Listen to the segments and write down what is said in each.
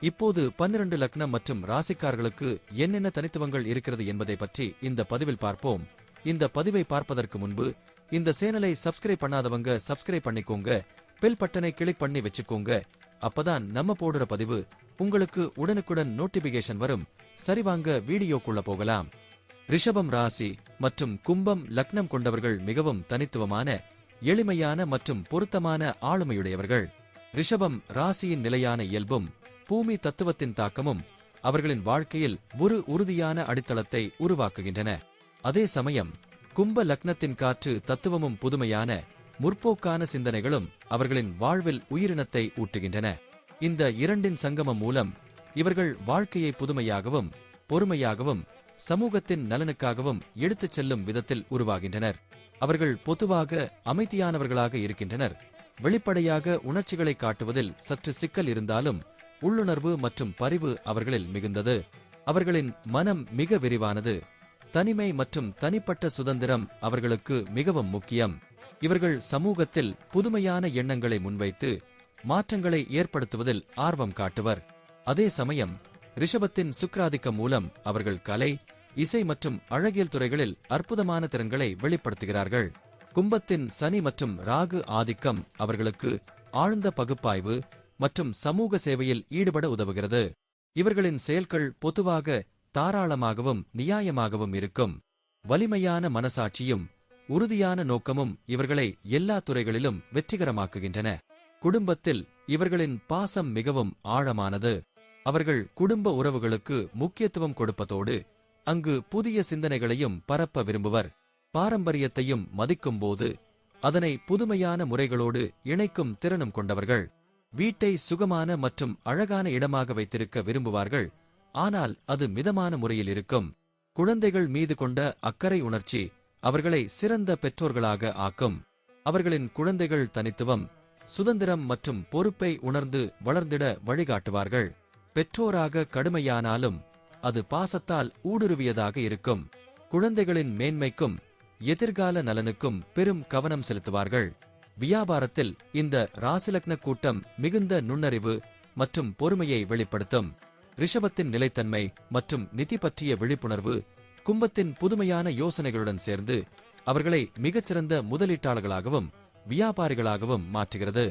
இப்போது பன்னிரண்டு லக்னம் மற்றும் ராசிக்காரர்களுக்கு என்னென்ன தனித்துவங்கள் இருக்கிறது என்பதை பற்றி இந்த பதிவில் பார்ப்போம். இந்த பதிவை பார்ப்பதற்கு முன்பு இந்த சேனலை சப்ஸ்கிரைப் பண்ணாதவங்க சப்ஸ்கிரைப் பண்ணிக்கோங்க பெல் பட்டனை கிளிக் பண்ணி வச்சுக்கோங்க. அப்பதான் நம்ம போடுற பதிவு உங்களுக்கு உடனுக்குடன் நோட்டிபிகேஷன் வரும். சரிவாங்க வீடியோக்குள்ள போகலாம். ரிஷபம் ராசி மற்றும் கும்பம் லக்னம் கொண்டவர்கள் மிகவும் தனித்துவமான எளிமையான மற்றும் பொருத்தமான ஆளுமையுடையவர்கள். ரிஷபம் ராசியின் நிலையான இயல்பும் பூமி தத்துவத்தின் தாக்கமும் அவர்களின் வாழ்க்கையில் ஒரு உறுதியான அடித்தளத்தை உருவாக்குகின்றன. அதே சமயம் கும்ப லக்னத்தின் காற்று தத்துவமும் புதுமையான முற்போக்கான சிந்தனைகளும் அவர்களின் வாழ்வில் உயிரினத்தை ஊட்டுகின்றன. இந்த இரண்டின் சங்கமம் மூலம் இவர்கள் வாழ்க்கையை புதுமையாகவும் பொறுமையாகவும் சமூகத்தின் நலனுக்காகவும் எடுத்துச் செல்லும் விதத்தில் உருவாகின்றனர். அவர்கள் பொதுவாக அமைதியானவர்களாக இருக்கின்றனர். வெளிப்படையாக உணர்ச்சிகளை காட்டுவதில் சற்று சிக்கல் இருந்தாலும் உள்ளுணர்வு மற்றும் பரிவு அவர்களில் மிகுந்தது. அவர்களின் மனம் மிக விரிவானது. தனிமை மற்றும் தனிப்பட்ட சுதந்திரம் அவர்களுக்கு மிகவும் முக்கியம். இவர்கள் சமூகத்தில் புதுமையான எண்ணங்களை முன்வைத்து மாற்றங்களை ஏற்படுத்துவதில் ஆர்வம் காட்டுவர். அதே சமயம் ரிஷபத்தின் சுக்ராதிக்கம் மூலம் அவர்கள் கலை இசை மற்றும் அழகியல் துறைகளில் அற்புதமான திறன்களை வெளிப்படுத்துகிறார்கள். கும்பத்தின் சனி மற்றும் ராகு ஆதிக்கம் அவர்களுக்கு ஆழ்ந்த பகுப்பாய்வு மற்றும் சமூக சேவையில் ஈடுபட உதவுகிறது. இவர்களின் செயல்கள் பொதுவாக தாராளமாகவும் நியாயமாகவும் இருக்கும். வலிமையான மனசாட்சியும் உறுதியான நோக்கமும் இவர்களை எல்லா துறைகளிலும் வெற்றிகரமாக்குகின்றன. குடும்பத்தில் இவர்களின் பாசம் மிகவும் ஆழமானது. அவர்கள் குடும்ப உறவுகளுக்கு முக்கியத்துவம் கொடுப்பதோடு அங்கு புதிய சிந்தனைகளையும் பரப்ப விரும்புவர். பாரம்பரியத்தையும் மதிக்கும்போது அதனை புதுமையான முறைகளோடு இணைக்கும் திறனும் கொண்டவர்கள். வீட்டை சுகமான மற்றும் அழகான இடமாக வைத்திருக்க விரும்புவார்கள். ஆனால் அது மிதமான முறையில் இருக்கும். குழந்தைகள் மீது கொண்ட அக்கறை உணர்ச்சி அவர்களை சிறந்த பெற்றோர்களாக ஆக்கும். அவர்களின் குழந்தைகள் தனித்துவம் சுதந்திரம் மற்றும் பொறுப்பை உணர்ந்து வளர்ந்திட வழிகாட்டுவார்கள். பெற்றோராக கடுமையானாலும் அது பாசத்தால் ஊடுருவியதாக இருக்கும். குழந்தைகளின் மேன்மைக்கும் எதிர்கால நலனுக்கும் பெரும் கவனம் செலுத்துவார்கள். வியாபாரத்தில் இந்த ராசிலக்ன கூட்டம் மிகுந்த நுண்ணறிவு மற்றும் பொறுமையை வெளிப்படுத்தும். ரிஷபத்தின் நிலைத்தன்மை மற்றும் நிதி பற்றிய விழிப்புணர்வு கும்பத்தின் புதுமையான யோசனைகளுடன் சேர்ந்து அவர்களை மிகச்சிறந்த முதலீட்டாளர்களாகவும் வியாபாரிகளாகவும் மாற்றுகிறது.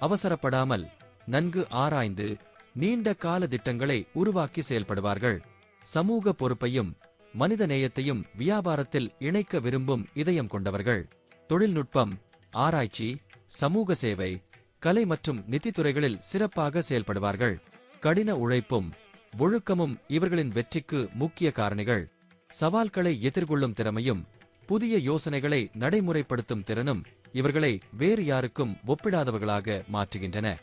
அவசரப்படாமல் நன்கு ஆராய்ந்து நீண்ட கால திட்டங்களை உருவாக்கி செயல்படுவார்கள். சமூக பொறுப்பையும் மனித நேயத்தையும் வியாபாரத்தில் இணைக்க விரும்பும் இதயம் கொண்டவர்கள். தொழில்நுட்பம் ஆராய்ச்சி சமூக சேவை கலை மற்றும் நிதித்துறைகளில் சிறப்பாக செயல்படுவார்கள். கடின உழைப்பும் ஒழுக்கமும் இவர்களின் வெற்றிக்கு முக்கிய காரணிகள். சவால்களை எதிர்கொள்ளும் திறமையும் புதிய யோசனைகளை நடைமுறைப்படுத்தும் திறனும் இவர்களை வேறு யாருக்கும் ஒப்பிடாதவர்களாக மாற்றுகின்றன.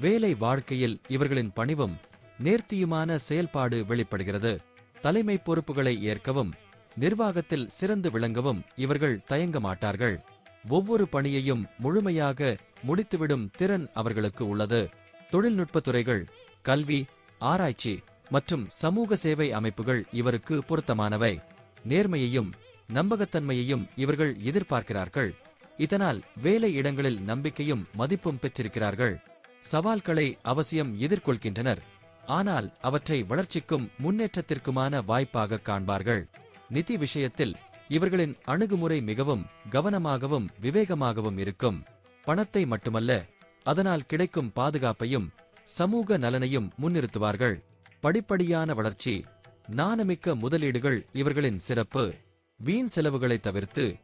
வேலை வாழ்க்கையில் இவர்களின் பணிவும் நேர்த்தியுமான செயல்பாடு வெளிப்படுகிறது. தலைமை பொறுப்புகளை ஏற்கவும் நிர்வாகத்தில் சிறந்து விளங்கவும் இவர்கள் தயங்க மாட்டார்கள். ஒவ்வொரு பணியையும் முழுமையாக முடித்துவிடும் திறன் அவர்களுக்கு உள்ளது. தொழில்நுட்ப துறைகள் கல்வி ஆராய்ச்சி மற்றும் சமூக சேவை அமைப்புகள் இவருக்கு பொருத்தமானவை. நேர்மையையும் நம்பகத்தன்மையையும் இவர்கள் எதிர்பார்க்கிறார்கள். இதனால் வேலை இடங்களில் நம்பிக்கையும் மதிப்பும் பெற்றிருக்கிறார்கள். சவால்களை அவசியம் எதிர்கொள்கின்றனர். ஆனால் அவற்றை வளர்ச்சிக்கும் முன்னேற்றத்திற்குமான வாய்ப்பாக காண்பார்கள். நிதி விஷயத்தில் இவர்களின் அணுகுமுறை மிகவும் கவனமாகவும் விவேகமாகவும் இருக்கும். பணத்தை மட்டுமல்ல அதனால் கிடைக்கும் பாதுகாப்பையும் சமூக நலனையும் முன்னிறுத்துவார்கள். படிப்படியான வளர்ச்சி நாணமிக்க முதலீடுகள் இவர்களின் சிறப்பு. வீண் செலவுகளை தவிர்த்து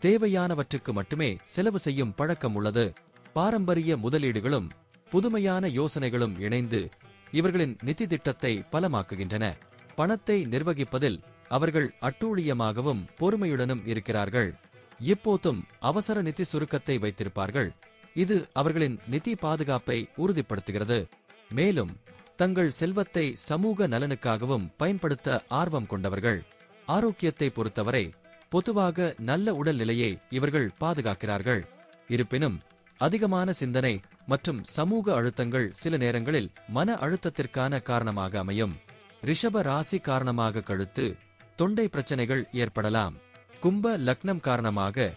தேவையானவற்றுக்கு மட்டுமே செலவு செய்யும் பழக்கம் உள்ளது. பாரம்பரிய முதலீடுகளும் புதுமையான யோசனைகளும் இணைந்து இவர்களின் நிதி திட்டத்தை பலமாக்குகின்றன. பணத்தை நிர்வகிப்பதில் அவர்கள் அட்டூழியமாகவும் பொறுமையுடனும் இருக்கிறார்கள். இப்போதும் அவசர நிதி சுருக்கத்தை வைத்திருப்பார்கள். இது அவர்களின் நிதி பாதுகாப்பை உறுதிப்படுத்துகிறது. மேலும் தங்கள் செல்வத்தை சமூக நலனுக்காகவும் பயன்படுத்த ஆர்வம் கொண்டவர்கள். ஆரோக்கியத்தை பொறுத்தவரை பொதுவாக நல்ல உடல்நிலையை இவர்கள் பாதுகாக்கிறார்கள். இருப்பினும் அதிகமான சிந்தனை மற்றும் சமூக அழுத்தங்கள் சில நேரங்களில் மன அழுத்தத்திற்கான காரணமாக அமையும். ரிஷப ராசி காரணமாக கழுத்து தொண்டை பிரச்சனைகள் ஏற்படலாம். கும்ப லக்னம் காரணமாக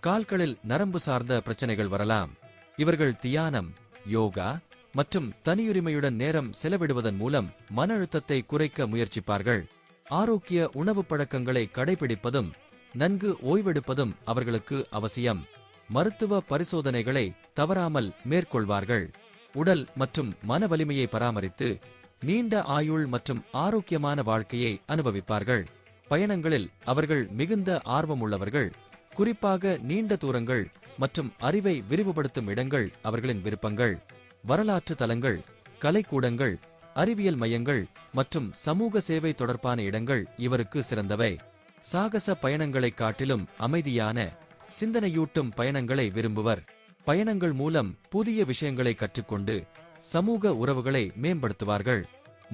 கால்களில் நரம்பு சார்ந்த பிரச்சனைகள் வரலாம். இவர்கள் தியானம் யோகா மற்றும் தனியுரிமையுடன் நேரம் செலவிடுவதன் மூலம் மன அழுத்தத்தை குறைக்க முயற்சிப்பார்கள். ஆரோக்கிய உணவு பழக்கங்களை கடைபிடிப்பதும் நன்கு ஓய்வெடுப்பதும் அவர்களுக்கு அவசியம். மருத்துவ பரிசோதனைகளை தவறாமல் மேற்கொள்வார்கள். உடல் மற்றும் மன வலிமையை பராமரித்து நீண்ட ஆயுள் மற்றும் ஆரோக்கியமான வாழ்க்கையை அனுபவிப்பார்கள். பயணங்களில் அவர்கள் மிகுந்த ஆர்வமுள்ளவர்கள் குறிப்பாக நீண்ட தூரங்கள் மற்றும் அறிவை விரிவுபடுத்தும் இடங்கள் அவர்களின் விருப்பங்கள். வரலாற்று தலங்கள் கலைக்கூடங்கள் அறிவியல் மையங்கள் மற்றும் சமூக சேவை தொடர்பான இடங்கள் இவருக்கு சிறந்தவை. சாகச பயணங்களைக் காட்டிலும் அமைதியான சிந்தனையூட்டும் பயணங்களை விரும்புவர். பயணங்கள் மூலம் புதிய விஷயங்களை கற்றுக்கொண்டு சமூக உறவுகளை மேம்படுத்துவார்கள்.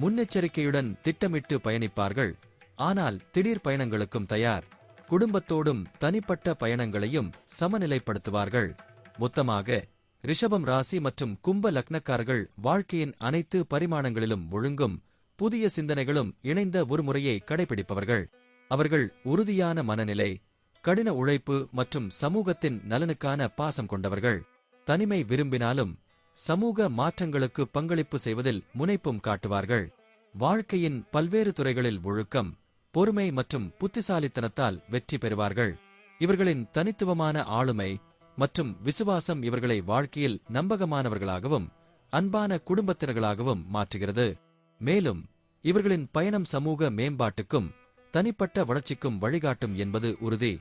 முன்னெச்சரிக்கையுடன் திட்டமிட்டு பயணிப்பார்கள். ஆனால் திடீர் பயணங்களுக்கும் தயார். குடும்பத்தோடும் தனிப்பட்ட பயணங்களையும் சமநிலைப்படுத்துவார்கள். மொத்தமாக ரிஷபம் ராசி மற்றும் கும்ப லக்னக்காரர்கள் வாழ்க்கையின் அனைத்து பரிமாணங்களிலும் ஒழுங்கும் புதிய சிந்தனைகளும் இணைந்த ஒரு முறையை கடைபிடிப்பவர்கள். அவர்கள் உறுதியான மனநிலை கடின உழைப்பு மற்றும் சமூகத்தின் நலனுக்கான பாசம் கொண்டவர்கள். தனிமை விரும்பினாலும் சமூக மாற்றங்களுக்கு பங்களிப்பு செய்வதில் முனைப்பும் காட்டுவார்கள். வாழ்க்கையின் பல்வேறு துறைகளில் ஒழுக்கம் பொறுமை மற்றும் புத்திசாலித்தனத்தால் வெற்றி பெறுவார்கள். இவர்களின் தனித்துவமான ஆளுமை மற்றும் விசுவாசம் இவர்களை வாழ்க்கையில் நம்பகமானவர்களாகவும் அன்பான குடும்பத்தினர்களாகவும் மாற்றுகிறது. மேலும் இவர்களின் பயணம் சமூக மேம்பாட்டுக்கும் தனிப்பட்ட வளர்ச்சிக்கும் வழிகாட்டும் என்பது உறுதி.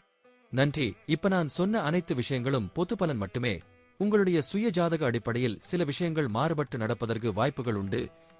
நன்றி. இப்ப நான் சொன்ன அனைத்து விஷயங்களும் பொது பலன் மட்டுமே. உங்களுடைய சுய ஜாதக அடிப்படையில் சில விஷயங்கள் மாறுபட்டு நடப்பதற்கு வாய்ப்புகள் உண்டு.